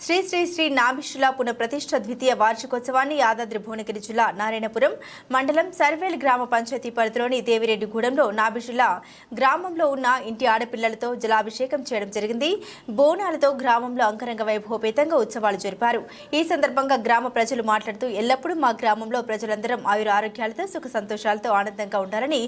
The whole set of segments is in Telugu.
శ్రీ శ్రీ శ్రీ నాభిషుల పునఃప్రతిష్ఠ ద్వితీయ వార్షికోత్సవాన్ని యాదాద్రి భువనగిరి జిల్లా నారాయణపురం మండలం సర్వేల్ గ్రామ పంచాయతీ పరిధిలోని దేవిరెడ్డిగూడెంలో నాభిషుల గ్రామంలో ఉన్న ఇంటి ఆడపిల్లలతో జలాభిషేకం చేయడం జరిగింది. బోనాలతో గ్రామంలో అంగరంగ వైభవపేతంగా ఉత్సవాలు జరిపారు. ఈ సందర్భంగా గ్రామ ప్రజలు మాట్లాడుతూ ఎల్లప్పుడూ మా గ్రామంలో ప్రజలందరం ఆయుర ఆరోగ్యాలతో సుఖ సంతోషాలతో ఆనందంగా ఉండాలని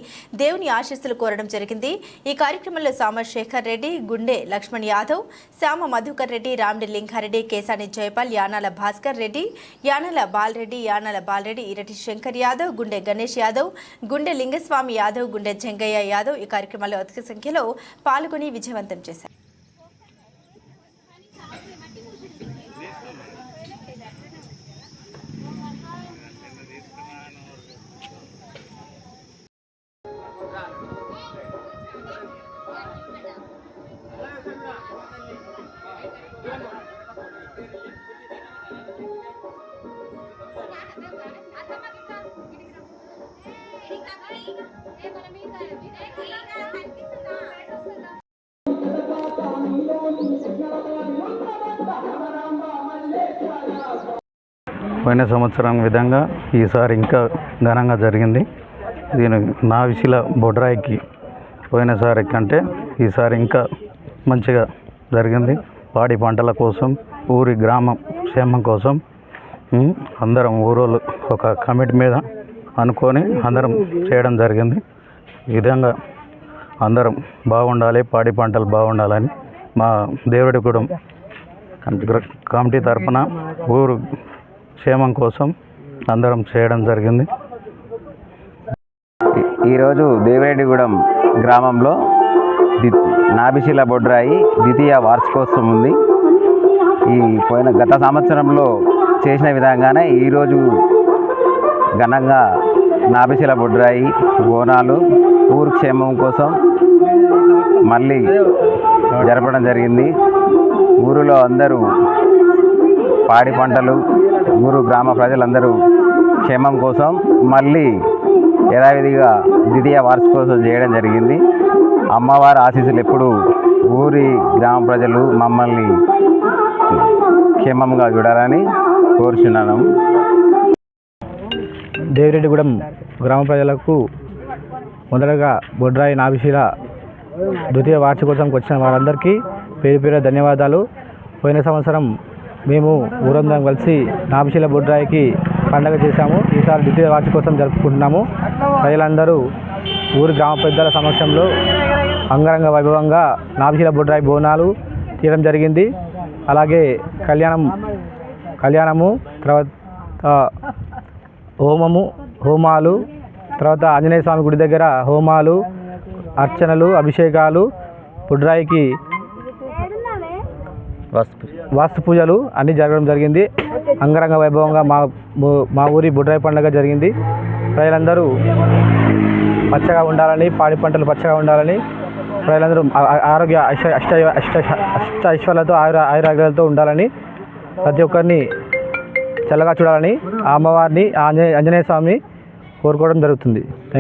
దేవుని ఆశీస్సులు కోరడం జరిగింది. ఈ కార్యక్రమంలో సామర్ శేఖర్ రెడ్డి గుండె లక్ష్మణ్ యాదవ్ శ్యామ మధుకర్ రెడ్డి రామ్డి లింగారెడ్డి కేశాని జయపాల్ యానాల భాస్కర్ రెడ్డి యానాల బాలరెడ్డి యానాల బాలరెడ్డి ఇరటి శంకర్ యాదవ్ గుండె గణేష్ యాదవ్ గుండె లింగస్వామి యాదవ్ గుండె జంగయ్య యాదవ్ ఈ కార్యక్రమంలో అధిక సంఖ్యలో పాల్గొని విజయవంతం చేశారు. పోయిన సంవత్సరం విధంగా ఈసారి ఇంకా ఘనంగా జరిగింది. దీని నావిశిల బొడ్రాయికి పోయినసారి కంటే ఈసారి ఇంకా మంచిగా జరిగింది. పాడి పంటల కోసం ఊరి గ్రామం క్షేమం కోసం అందరం ఊరోళ్ళు ఒక కమిటీ మీద అనుకొని అందరం చేయడం జరిగింది. ఈ విధంగా అందరం బాగుండాలి పాడి పంటలు బాగుండాలని మా దేవుడి కూడా కమిటీ తరఫున ఊరు క్షేమం కోసం అందరం చేయడం జరిగింది. ఈరోజు దేవిరెడ్డిగూడెం గ్రామంలో ది నాభిశిల బొడ్రాయి ద్వితీయ వార్షికోత్సవం ఉంది. ఈ పోయిన గత సంవత్సరంలో చేసిన విధంగానే ఈరోజు ఘనంగా నాభిశిల బుడ్రాయి బోనాలు ఊరు క్షేమం కోసం మళ్ళీ జరపడం జరిగింది. ఊరిలో అందరూ పాడి పంటలు ఊరు గ్రామ ప్రజలందరూ క్షేమం కోసం మళ్ళీ యథావిధిగా ద్వితీయ వార్షికోత్సవం చేయడం జరిగింది. అమ్మవారి ఆశీస్సులు ఎప్పుడు ఊరి గ్రామ ప్రజలు మమ్మల్ని క్షేమంగా చూడాలని కోరుచున్నాను. దేవిరెడ్డిగూడెం గ్రామ ప్రజలకు మొదటగా బొడ్రాయి నాభిశీల ద్వితీయ వార్షికోత్సవంకి వచ్చిన వారందరికీ పేరు పేరు ధన్యవాదాలు. పోయిన సంవత్సరం మేము ఊరందరం కలిసి నాభిశీల బొడ్రాయికి పండగ చేశాము. ఈసారి ద్వితీయ వార్షికోత్సవం జరుపుకుంటున్నాము. ప్రజలందరూ ఊరు గ్రామ పెద్దల సమక్షంలో అంగరంగ వైభవంగా నాభిశీల బొడ్రాయి బోనాలు తీయడం జరిగింది. అలాగే కళ్యాణం కళ్యాణము తర్వాత హోమము హోమాలు తర్వాత ఆంజనేయ స్వామి గుడి దగ్గర హోమాలు అర్చనలు అభిషేకాలు పుడ్రాయికి వాస్తు పూజలు అన్నీ జరగడం జరిగింది. అంగరంగ వైభవంగా మా మా ఊరి బుడ్రాయి పండుగ జరిగింది. ప్రజలందరూ పచ్చగా ఉండాలని పాడి పంటలు పచ్చగా ఉండాలని ప్రజలందరూ ఆరోగ్య అష్ట అష్ట అష్ట అష్ట ఐశ్వర్యాలతో ఆయుర ఆయురాగ్యాలతో ఉండాలని ప్రతి ఒక్కరిని చల్లగా చూడాలని ఆ అమ్మవారిని ఆంజనేయ ఆంజనేయ స్వామిని కోరుకోవడం జరుగుతుంది. Thank you